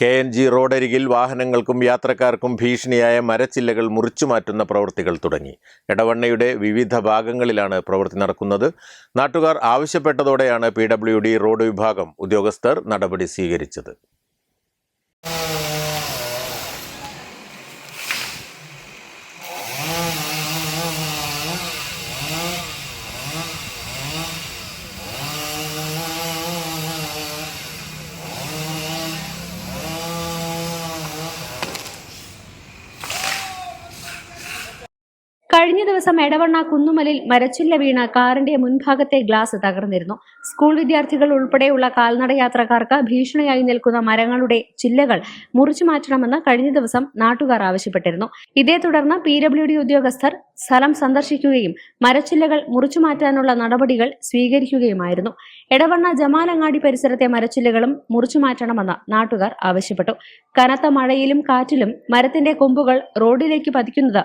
K N G റോഡരികിൽ വാഹനങ്ങൾക്കും യാത്രക്കാർക്കും ഭീഷണിയായ മരച്ചില്ലകൾ മുറിച്ചുമാറ്റുന്ന പ്രവൃത്തികൾ തുടങ്ങി. എടവണ്ണയുടെ വിവിധ ഭാഗങ്ങളിലാണ് പ്രവൃത്തി നടക്കുന്നത്. നാട്ടുകാർ ആവശ്യപ്പെട്ടതോടെയാണ് പി റോഡ് വിഭാഗം ഉദ്യോഗസ്ഥർ നടപടി സ്വീകരിച്ചത്. കഴിഞ്ഞ ദിവസം എടവണ്ണ കുന്നുമലിൽ മരച്ചില്ല വീണ കാറിന്റെ മുൻഭാഗത്തെ ഗ്ലാസ് തകർന്നിരുന്നു. സ്കൂൾ വിദ്യാർത്ഥികൾ ഉൾപ്പെടെയുള്ള കാൽനട യാത്രക്കാർക്ക് ഭീഷണിയായി നിൽക്കുന്ന മരങ്ങളുടെ ചില്ലകൾ മുറിച്ചു മാറ്റണമെന്ന് കഴിഞ്ഞ ദിവസം നാട്ടുകാർ ആവശ്യപ്പെട്ടിരുന്നു. ഇതേ തുടർന്ന് പി ഡബ്ല്യു ഡി ഉദ്യോഗസ്ഥർ സ്ഥലം സന്ദർശിക്കുകയും മരച്ചില്ലകൾ മുറിച്ചു മാറ്റാനുള്ള നടപടികൾ സ്വീകരിക്കുകയുമായിരുന്നു. എടവണ്ണ ജമാലങ്ങാടി പരിസരത്തെ മരച്ചില്ലകളും മുറിച്ചു മാറ്റണമെന്ന് നാട്ടുകാർ ആവശ്യപ്പെട്ടു. കനത്ത മഴയിലും കാറ്റിലും മരത്തിന്റെ കൊമ്പുകൾ റോഡിലേക്ക് പതിക്കുന്നത്